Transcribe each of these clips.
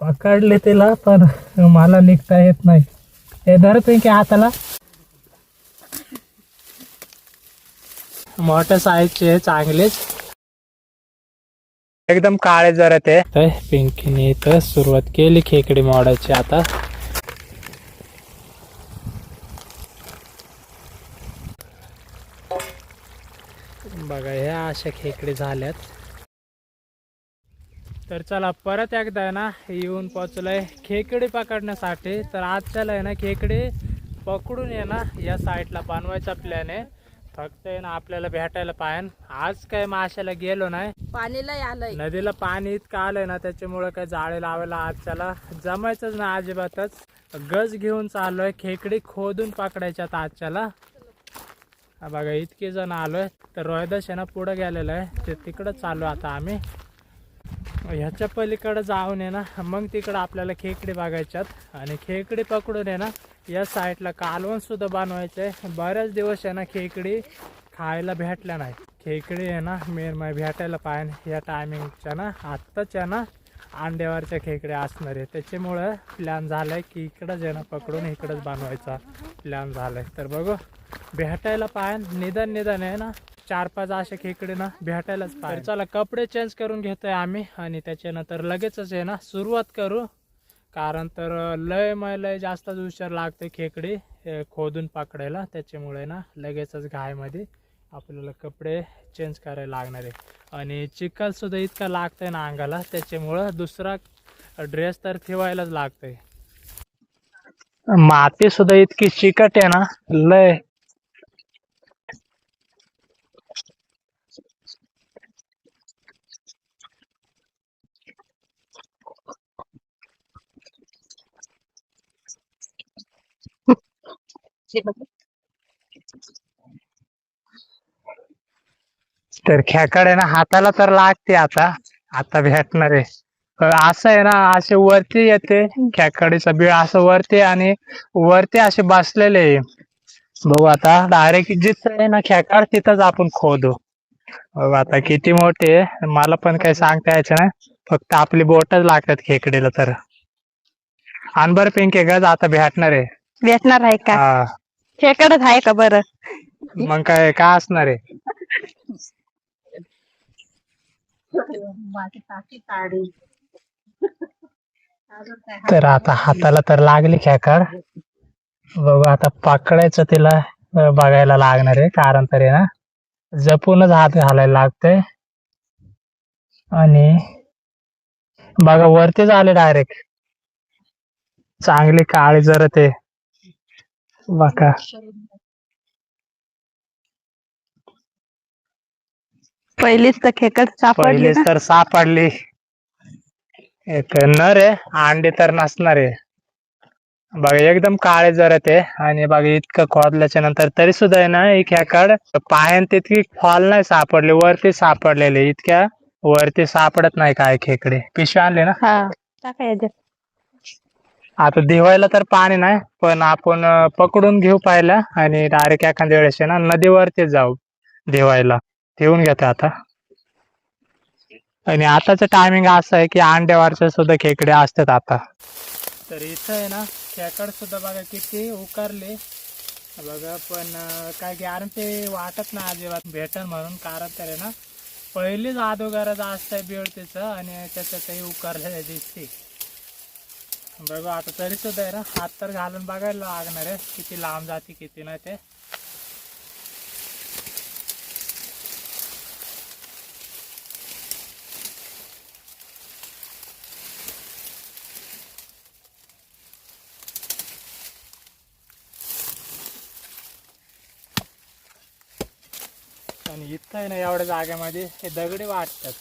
पकडले तिला पण मला निघता येत नाही. हे धर पिंकी हाताला. मोठ्या साईजचे चांगलेच. एकदम काळे जरा ते. पिंकीने इथं सुरुवात केली खेकडी मोडायची आता. बघा ह्या अशा खेकडी झाल्यात. तर चला परत एकदा आहे ना येऊन पोचलोय खेकडी पकडण्यासाठी. तर आजच्याला आहे ना खेकडी पकडून आहे ना या साईडला बनवायचा प्लॅन आहे. फक्त आहे ना आपल्याला भेटायला पाहिजे आज काय माशाला गेलो नाही. पाणीला आलंय. नदीला पाणी इतकं आलंय ना त्याच्यामुळे काय जाळे लावायला आजच्याला जमायचंच ना अजिबातच. गज घेऊन चाललोय खेकडी खोदून पकडायच्यात आजच्याला. बघा इतके जण आलोय. तर रोहिदास आहे ना पुढं गेलेलं आहे. ते तिकडं चाललो आता आम्ही. ह्याच्या पलीकडं जाऊन आहे ना मग तिकडं आपल्याला खेकडी बघायच्यात. आणि खेकडी पकडून आहे ना या साईडला कालवण सुद्धा बनवायचं आहे. बऱ्याच दिवस आहे ना खेकडी खायला भेटल्या नाही खेकडी आहे ना मेरमाय भेटायला पाहिजे. या टायमिंगच्या ना आत्ताच आहे ना अंड्यावरच्या खेकडे असणार आहे त्याच्यामुळं प्लॅन झालाय की इकडंच आहे ना पकडून इकडंच बनवायचा प्लॅन झालाय. तर बघू भेटायला पाहिजे. निदान निदान आहे ना चार पाच अशा खेकडे ना भेटायलाच पाहिजे. चला कपडे चेंज करून घेतोय आम्ही आणि त्याच्यानंतर लगेचच आहे ना सुरुवात करू. कारण तर लय मय लय जास्तच हुशार लागते खेकडी खोदून पकडायला. त्याच्यामुळे ना लगेचच घायमध्ये आपल्याला कपडे चेंज करायला लागणार आहे. आणि चिखल सुद्धा इतका लागतंय ना अंगाला त्याच्यामुळं दुसरा ड्रेस तर ठेवायलाच लागतंय. माती सुद्धा इतकी चिकट आहे ना लय तर खेकडे ना हाताला तर लागते आता. आता भेटणार आहे. असं आहे ना असे वरती येते खेकडीचा बीळ असं वरती आणि वरती असे बसलेले आहे. बघू आता डायरेक्ट जिथं आहे ना खेकड तिथंच आपण खोदू. बघू आता किती मोठे आहे. मला पण काही सांगता यायचं नाही. फक्त आपली बोटच लागतात खेकडीला तर. अनबर पिंके गज आता भेटणार आहे. भेटणार आहे का? खेकडच आहे का बरं? मग काय काय असणार आहे? तर आता हाताला तर लागली खेकड. बघू आता पकडायचं तिला अं, बघायला लागणार आहे कारण तरी ना जपूनच हात घालायला लागतंय. आणि बघा वरतीच आले डायरेक्ट चांगली काळी जर ते बघा पहिलीच तर खेकड सापडली ना. तर सापडली. एक नर आहे अंडे तर नसणार आहे. बघा एकदम काळे जरा ते. आणि बघा इतकं खोदल्याच्या नंतर तरी सुद्धा आहे ना एक ह्याकड पायान तितकी फॉल नाही सापडली वरती सापडलेले. इतक्या वरती सापडत नाही काय खेकडे. पिशवी आणले ना? हा टाका याच्यात. आता दिवायला तर पाणी नाही पण आपण पकडून घेऊ पाहिला आणि डायरेक्ट एखाद्या वेळेस आहे ना नदीवरती जाऊ दिवायला ठेवून घेतो आता. आणि आताच टायमिंग असं आहे की अंड्यावरच्या सुद्धा खेकडे असतात आता. तर इथं आहे ना खेकड सुद्धा बघा किती उकारले. बघा पण काय गॅरंटी वाटत नाही अजिबात. भेटन म्हणून कारण तर आहे ना पहिलीच आदोगरज असतंय बीळ तिचं आणि त्याच्यातही उकारले दिसते. बघू आता तरी सुद्धा आहे ना हात तर घालून बघायला लागणार आहे किती लांब जाते किती नाही ते. आणि इथं आहे ना एवढ्या जागेमध्ये हे दगडी वाटतात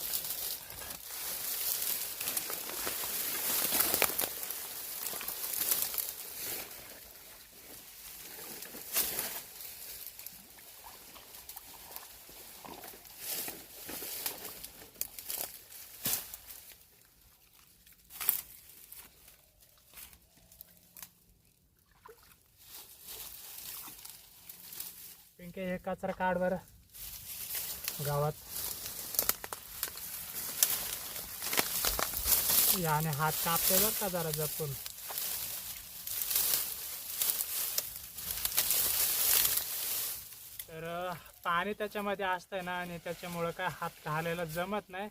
पिंके हे कचरा काढ बरं. गावात. याने हात कापते बरं का जरा जपून. तर पाणी त्याच्यामध्ये असतंय ना आणि त्याच्यामुळं काय हात घालायला जमत नाही.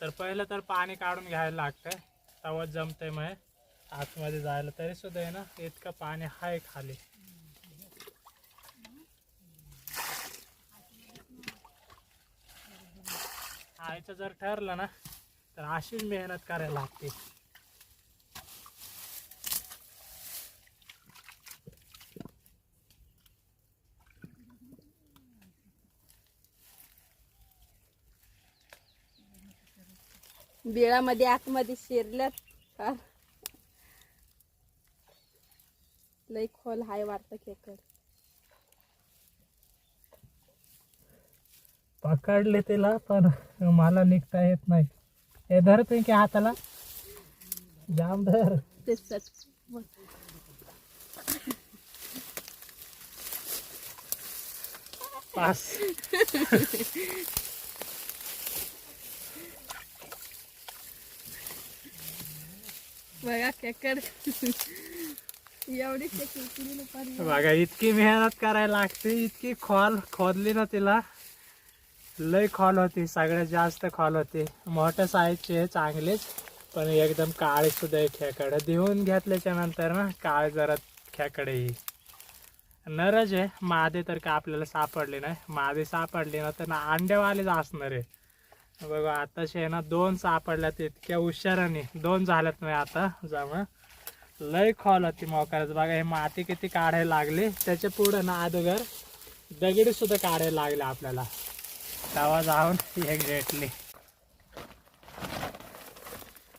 तर पहिलं तर पाणी काढून घ्यायला लागतंय. तेव्हा जमतंय मग आतमध्ये जायला तरी सुद्धा आहे ना इतकं पाणी आहे खाली. करायचं जर ठरलं ना तर अशीच मेहनत करायला लागते. बिळामध्ये आतमध्ये शिरल्यात. का लई खोल हाय वाटतं खेकड. पकडले तिला पण मला निघता येत नाही. हे धर की हाताला. जाम धर. पास. बघा खेकड एवढी बघा इतकी मेहनत करायला लागते इतकी खोल खोदली ना तिला. लय खॉल होती सगळ्यात जास्त खॉल होती. मोठ्या साईजचे चांगलेच पण एकदम काळे सुद्धा आहे देऊन घेतल्याच्या नंतर ना काळे जरा खेकडे नरज आहे मादे तर का आपल्याला सापडले नाही? मादे सापडली ना तर ना अंड्यावालेच असणार आहे बघा आताशे आहे ना दोन सापडल्यात इतक्या हुशाराने. दोन झाल्यात नाही आता जमा लय खॉल होती मोकरच. बघा हे माती किती काढायला लागली. त्याच्या पुढं ना अगोदर दगडी सुद्धा काढायला लागले आपल्याला. गावा जाऊन एक्झॅक्टली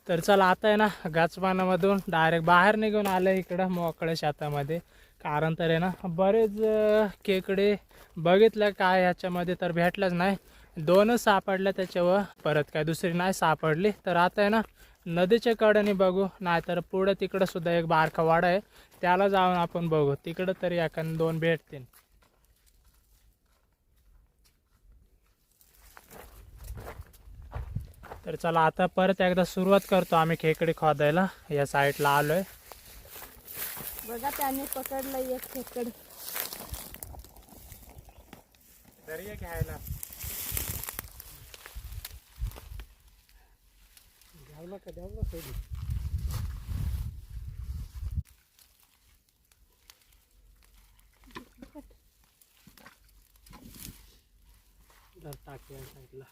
तर चला आता आहे ना गाचपानामधून डायरेक्ट बाहेर निघून आलं इकडं मोकळ्या शेतामध्ये. कारण तर आहे ना बरेच केकडे बघितलं काय ह्याच्यामध्ये तर भेटलंच नाही. दोनच सापडल्या त्याच्यावर परत काय दुसरी नाही सापडली. तर आता आहे ना नदीच्या कडेने बघू नाहीतर पुढं तिकडं सुद्धा एक बारखा वाडा आहे. त्याला जाऊन आपण बघू. तिकडं तरी एखाद दोन भेटतील. तर चला आता परत एकदा सुरुवात करतो आम्ही खेकडे खोदायला. या साईडला आलोय. बघा त्याने पकडलं एक खेकड. दर्या घ्यायला. घ्यावलं का द्यावलं साईडला.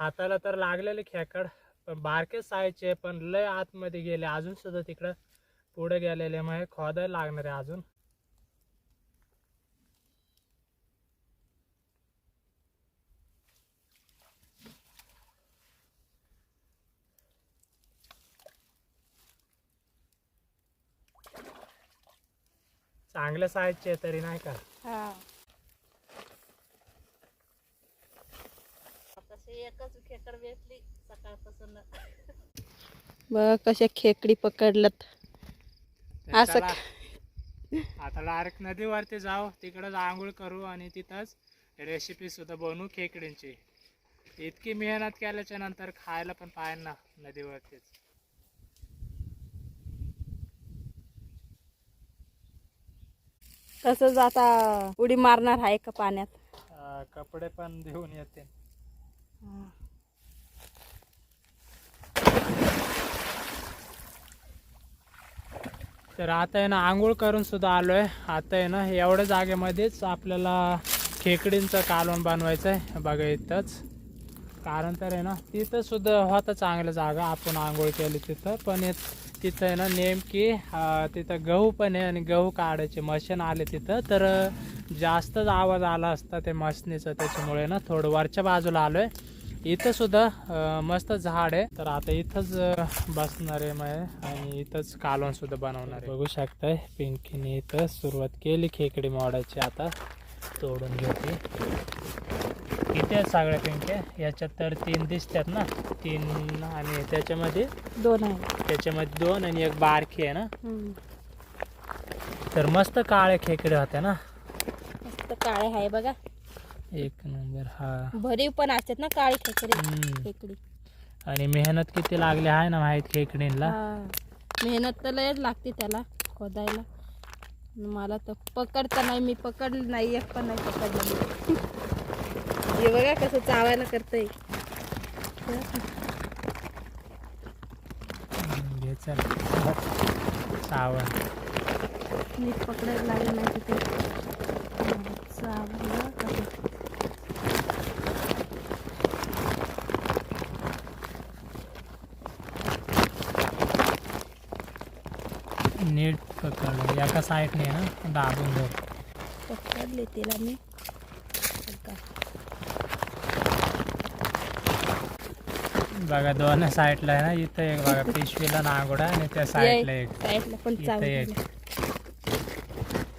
हाताला तर लागलेले खेकड पण बारके सायचे पण लय आतमध्ये गेले. अजून सुद्धा तिकडं पुढे गेलेले मग खोदाय लागणार आहे अजून. चांगल्या साईजचे तरी नाही का हा एकच खेकड भेटली सकाळपासून. बघ कशा खेकडी पकडलत असं आता डायरेक्ट नदीवरती जाऊ तिकडंच आंघोळ करू आणि तिथंच रेसिपी सुद्धा बनवू खेकडींची. इतकी मेहनत केल्याच्यानंतर खायला पण पाहिजे ना नदीवरतीच. तसंच आता उडी मारणार आहे का पाण्यात? कपडे पण देऊन येते. तर आता आहे ना आंघोळ करून सुद्धा आहे आता आहे ना एवढ्या जागेमध्येच आपल्याला खेकडींचं कालवण बनवायचं आहे बघा इथंच. कारण तर आहे ना तिथं सुद्धा होता चांगलं जागा. आपण आंघोळ केली तिथं. पण तिथं आहे ना नेमकी तिथं गहू पण आहे आणि गहू काढायचे. मशीन आले तिथं. तर जास्तच आवाज आला असता ते मशनीचा. त्याच्यामुळे ना थोडं वरच्या बाजूला आलो आहे इथं सुद्धा मस्त झाड आहे. तर आता इथंच बसणार आहे मग आणि इथंच कालवण सुद्धा बनवणार आहे. बघू शकताय पिंकीने इथं सुरुवात केली खेकडी मोडायची आता. तोडून घेते किती सगळ्या पिंक्या? याच्यात तर तीन दिसतात ना? तीन आणि त्याच्यामध्ये? दोन आहे. त्याच्यामध्ये दोन आणि एक बारकी आहे ना. तर मस्त काळे खेकडे होते ना? मस्त काळे आहे बघा. एक नंबर हा. भरीव पण असतात ना काळी खेकडी. हम्म. खेकडी. आणि मेहनत किती लागली आहे ना माहीत खेकडींला? हा. मेहनत तर लयच लागते त्याला खोदायला. मला तर पकडता नाही मी पकडलं नाही एक पण नाही पकडलं मी. हे बघा कसं चावायला करतंय. घे चल. नीट पकडायला लागलं नाही तिथे. चावलं कसं. नीट पकड एका साईडने ना दाबून धर. पकडले तिला मी. बघा. दोन साईडला आहे ना इथं एक बघा पिशवीला नागोडा आणि त्या साईडला एक. इथं एक.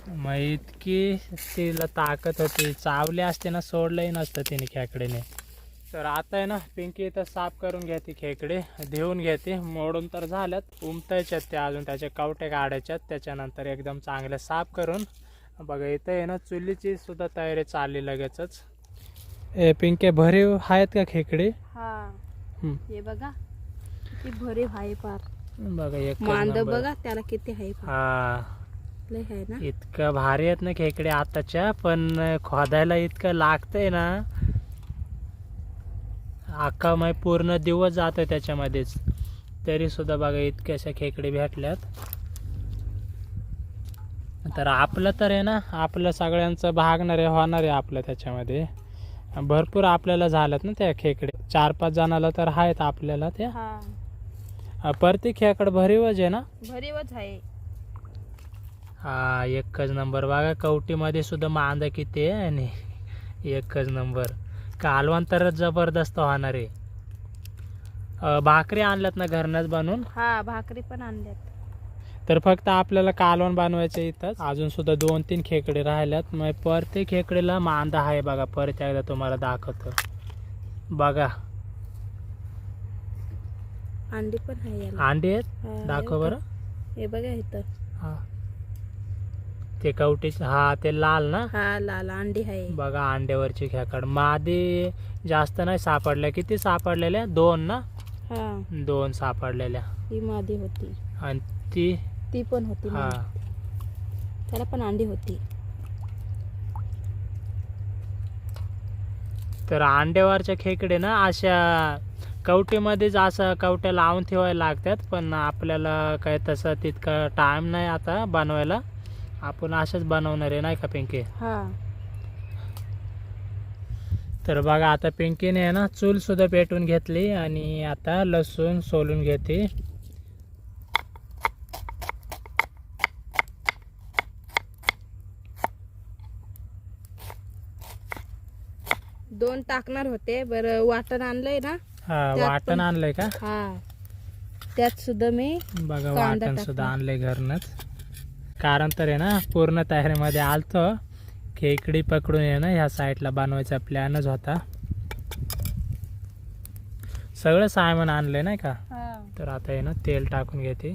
मग इतकी तिला ताकद होती. चावली असते ना सोडलंही नसतं तिने खेकडेने तर आता आहे ना पिंकी इथं साफ करून घेते खेकडे देऊन घेते. मोडून तर झाल्यात उमटायच्यात त्या अजून त्याचे कवटे काढायच्यात. त्याच्यानंतर एकदम चांगले साफ करून बघा इथं आहे ना चुलीची सुद्धा तयारी चालली लगेचच. ए पिंके भरीव आहेत का खेकडे? हा. हे बघा किती भरीव आहे पार. बघा एक मांद बघा त्याला किती आहे हा. इतकं भारी आहेत ना खेकडे आताच्या पण खोदायला इतकं लागतंय ना. अख्खा मग पूर्ण दिवस जातोय त्याच्यामध्येच. तरी सुद्धा बघा इतके अशा खेकडे भेटल्यात. तर आपलं तर आहे ना आपलं सगळ्यांचं भागणार आहे होणार आहे आपलं त्याच्यामध्ये. भरपूर आपल्याला झाल्यात ना त्या खेकडे. चार पाच जणाला तर आहेत आपल्याला त्या. हा. प्रत्येक खेकड भरीवच आहे ना? भरीवच आहे. हा एकच नंबर. बघा कवटीमध्ये सुद्धा मांदा किती आहे आणि एकच नंबर. कालवण तर जबरदस्त होणार आहे. अं, भाकरी आणल्यात ना घरनंच बनवून? हा भाकरी पण आणल्यात. तर फक्त आपल्याला कालवण बनवायचं इथंच. अजून सुद्धा दोन तीन खेकडे राहिल्यात. मग प्रत्येक खेकडीला मांदा आहे बघा. परत एकदा तुम्हाला दाखवतो. बघा. अंडी पण आहे याला. अंडे आहेत? हा, हे दाखव बघा. बरं. हे बघा इथं. हा. ते कवटीच हा ते लाल ना? हा लाल अंडी आहे. बघा अंड्यावरची खेकड. मादी जास्त नाही सापडल्या. किती सापडलेल्या? दोन ना? हा. दोन सापडलेल्या. ही मादी होती. आणि ती? ती पण होती हा. मादी. त्याला पण अंडी होती. तर अंड्यावरच्या खेकडे ना अशा कवटीमध्येच असं कवट्या लावून ठेवायला लागतात पण आपल्याला काय तसं तितका टाइम नाही आता बनवायला. आपण असंच बनवणार आहे नाही का पिंकी? हा. तर बघा आता पिंकीने आहे ना चूल सुद्धा पेटून घेतली आणि आता लसूण सोलून घेते. दोन टाकणार होते बरं वाटण आणलंय ना? हा त्यात वाटण पण- आणलंय का? हा. त्यात सुद्धा मी बघा कांदा वाटण सुद्धा. आणलंय घरनच. कारण तर आहे ना पूर्ण तयारीमध्ये आलतो. खेकडी पकडून ना ह्या साईडला बनवायचा प्लॅनच होता. सगळं सामान आणलंय नाही का? तर आता आहे ना तेल टाकून घेते.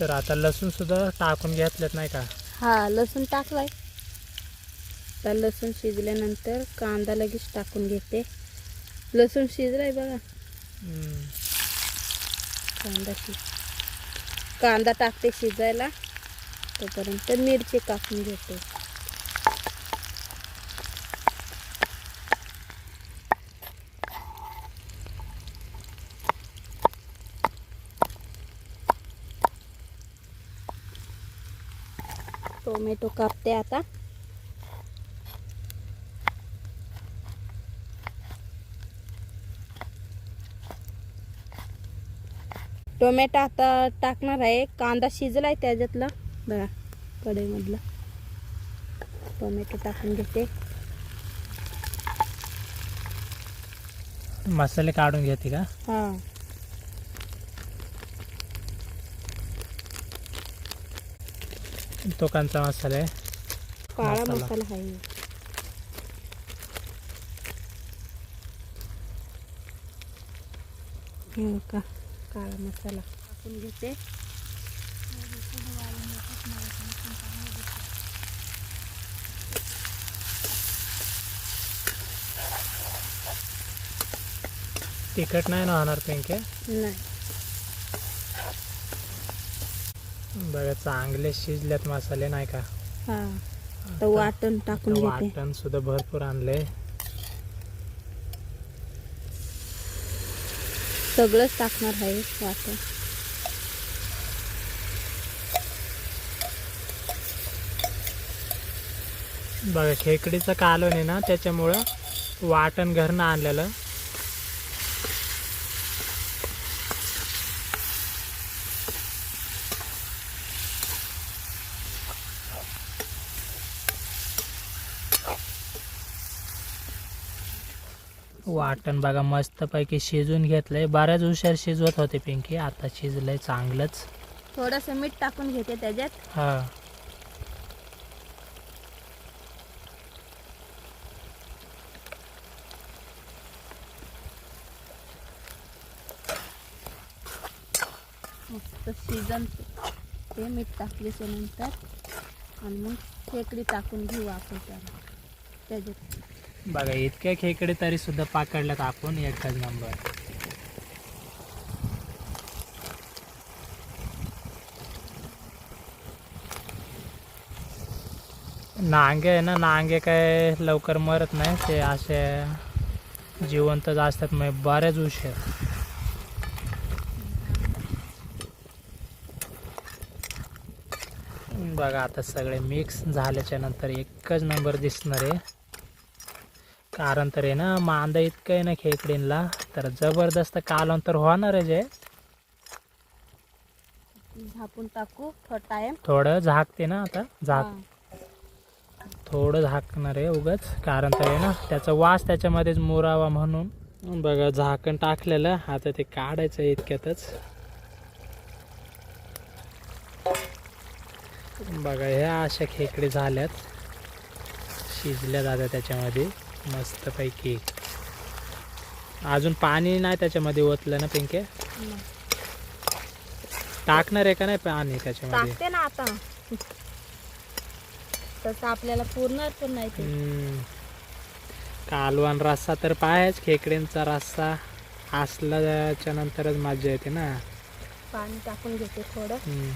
तर आता लसूण सुद्धा टाकून घेतलेत नाही का? हा लसूण टाकलाय. तर लसूण शिजल्यानंतर कांदा लगेच टाकून घेते. लसूण शिजलाय बघा. कांदा शिज कांदा टाकते शिजायला. तोपर्यंत मिरची कापून घेते. टोमॅटो कापते आता. टोमॅटो आता टाकणार आहे. कांदा शिजलाय त्याच्यातला. बघा कढईमधला. टोमॅटो टाकून घेते. मसाले काढून घेते का? हा. तो कंचा मसाला आहे. काळा मसाला. आहे. हे का काळा मसाला. टाकून घेते. तिखट नाही ना होणार पिंके बघा चांगले शिजल्यात मसाले नाही का? वाटण टाकून वाटण सुद्धा भरपूर आणले सगळंच टाकणार आहे वाटण बघा खेकडीचं कालवण आहे ना त्याच्यामुळं वाटण घरनं आणलेलं. वाटण बघा मस्तपैकी शिजून घेतलंय. बऱ्याच हुशार शिजवत होते पिंकी. आता शिजलंय चांगलंच. थोडस मीठ टाकून घेते त्याच्यात. हा. मस्त शिजन. ते मीठ टाकल्याच्या नंतर आणि मग खेकडी टाकून घेऊ आपण त्याला. त्याच्यात. बघा इतक्या खेकडे तरी सुद्धा पाकडल्यात आपण एकच नंबर नांगे आहे ना नांगे काय लवकर मरत नाही ते असे जिवंतच असतात मग बरेच उशीर. बघा आता सगळे मिक्स झाल्याच्यानंतर एकच नंबर दिसणार आहे. कारण तर आहे ना मांदा इतकं आहे ना खेकडींना तर जबरदस्त कालवण तर होणारच आहे झाकून टाकू थोडा टाइम थोडं झाकते ना आता झाक. थोडं झाकणार आहे उगाच कारण तर आहे ना त्याचा वास त्याच्यामध्येच मुरावा म्हणून. बघा झाकण टाकलेलं आता ते काढायचं इतक्यातच. बघा ह्या अशा खेकडी झाल्यात. शिजल्या जात्या त्याच्यामध्ये. मस्तपैकी. अजून पाणी नाही त्याच्यामध्ये ओतलं ना पिंके? टाकणार आहे का नाही पाणी त्याच्यामध्ये? टाकते ना आता. तसं आपल्याला पुरणार पण नाही ते. हम्म. कालवण रस्सा तर पाहायच खेकडींचा रस्सा असल्याच्या नंतरच मजा येते ना. पाणी टाकून घेते थोडं. हम्म.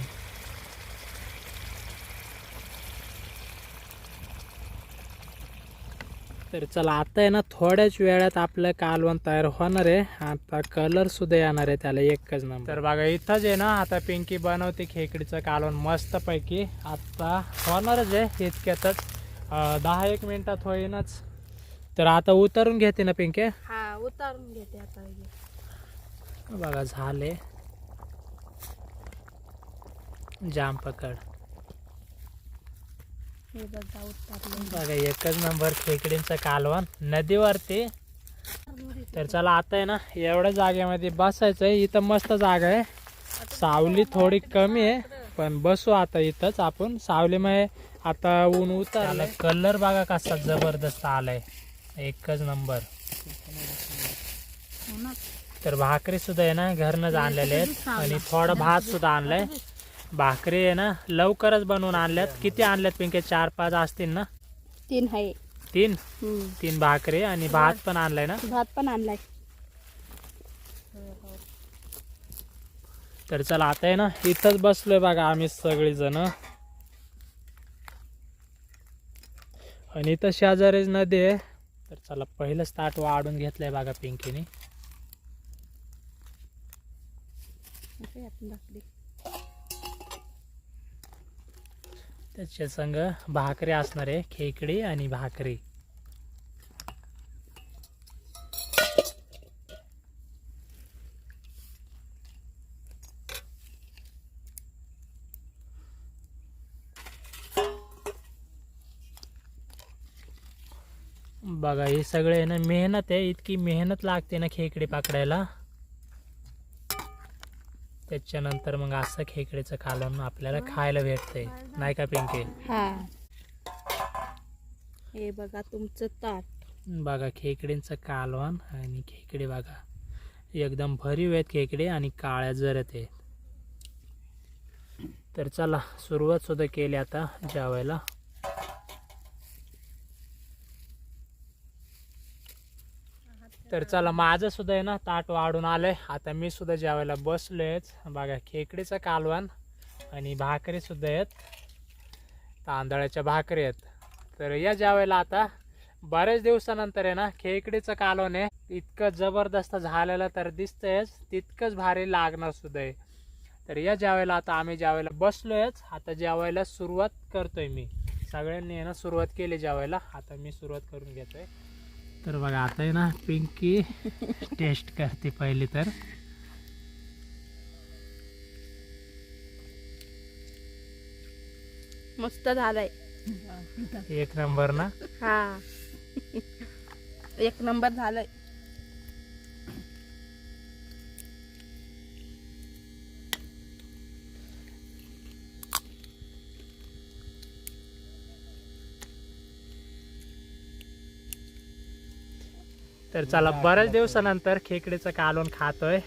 तर चला आता आहे ना थोड्याच वेळात आपलं कालवण तयार होणार आहे. आता कलर सुद्धा येणार आहे त्याला एकच नंबर तर बघा इथंच आहे ना आता पिंकी बनवते खेकडीचं कालवण मस्त पैकी आता होणारच आहे इतक्यातच. दहा एक मिनिटात होईनच. तर आता उतरून घेते ना पिंके? हा उतारून घेते आता. बघा झाले. जाम पकड. हे बघा एकच नंबर खेकडींचं कालवण. नदीवरती. तर चला आता आहे ना एवढ्या जागेमध्ये बसायचं आहे इथं मस्त जागा आहे. सावली थोडी कमी आहे पण बसू आता इथंच आपण. सावलीमुळे आता ऊन उतरलं कलर बघा कसा जबरदस्त आलाय. एकच नंबर. तर भाकरी सुद्धा आहे ना घरनंच आणलेले आहेत. आणि थोडा भात सुद्धा आणलाय. भाकरी आहे ना लवकरच बनवून आणल्यात. किती आणल्यात पिंके? चार पाच असतील ना? तीन आहे. तीन? हम्म. तीन भाकरी आणि भात पण आणलाय ना? भात पण आणलाय. तर चला आता आहे ना इथंच बसलोय बघा आम्ही सगळी जण आणि इथं शेजारीच नदी आहे. तर चला पहिलंच ताट वाढून घेतलंय बघा पिंकीने. आपण. त्याच्या संग भाकरी असणार आहे खेकडी आणि भाकरी. बघा हे सगळे ना मेहनत आहे इतकी मेहनत लागते ना खेकडे पकडायला. त्याच्यानंतर मग असं खेकडीचं कालवण आपल्याला खायला भेटतंय. नाही का पिंके? हा. हे बघा तुमचं ताट. बघा खेकडींचं कालवण आणि खेकडे बघा. एकदम भरीव आहेत खेकडे आणि काळ्या जरत आहेत. तर चला सुरुवात सुद्धा केली आता जेवायला. तर चला माझं सुद्धा आहे ना ताट वाढून आलंय. आता मी सुद्धा जेवायला बसलोयच. बघा खेकडीचं कालवण आणि भाकरी सुद्धा आहेत. तांदळाच्या भाकरी आहेत. तर या जेवायला आता बऱ्याच दिवसानंतर आहे ना खेकडीचं कालवण आहे. इतकं जबरदस्त झालेलं तर दिसतंयच. तितकंच भारी लागणार सुद्धा आहे. तर या जेवायला आता आम्ही जेवायला बसलोयच. आता जेवायला सुरुवात करतोय मी. सगळ्यांनी आहे ना सुरुवात केली जेवायला. आता मी सुरुवात करून घेतोय. तर बघा आता आहे ना पिंकी टेस्ट करते पहिली तर. मस्त झालाय. एक नंबर ना? हा. एक नंबर झालाय. तर चला बऱ्याच दिवसानंतर खेकडीचं कालवण खातोय.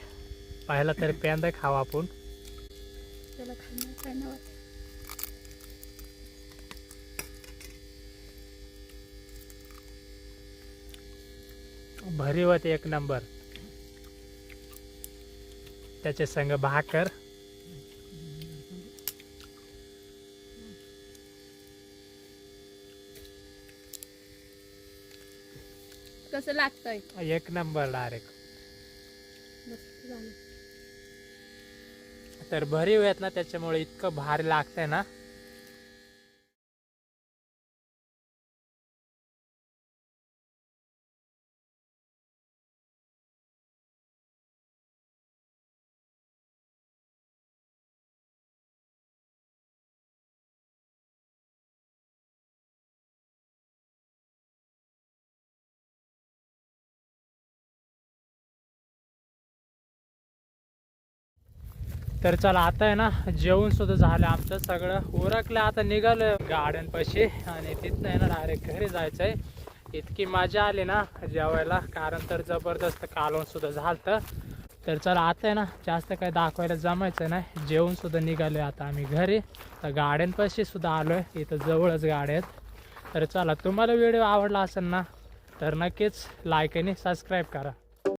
पहिला तरी पेंदा खावा आपण. त्याला खाणार खाणार भरी होते एक नंबर. त्याचे संग भाकर. कसं लागतंय. एक नंबर डायरेक्ट मस्त झालं. तर भरीव आहेत ना त्याच्यामुळे इतकं भारी लागतंय ना. तर चला आता आहे ना जेवण सुद्धा झालं आमचं सगळं. उरकलं आता निघालं गार्डन पाशी आणि तिथनं आहे ना डायरेक्ट घरी जायचं आहे इतकी मजा आली ना जेवायला कारण तर जबरदस्त कालवण सुद्धा झालं तर चला आता आहे ना जास्त काही दाखवायला जमायचं नाही. जेवण सुद्धा निघालोय आता आम्ही घरी. तर गार्डन पाशी सुद्धा आलोय इथं जवळच गाड्या आहेत. तर चला तुम्हाला व्हिडिओ आवडला असेल ना तर नक्कीच लाईक आणि सबस्क्राईब करा.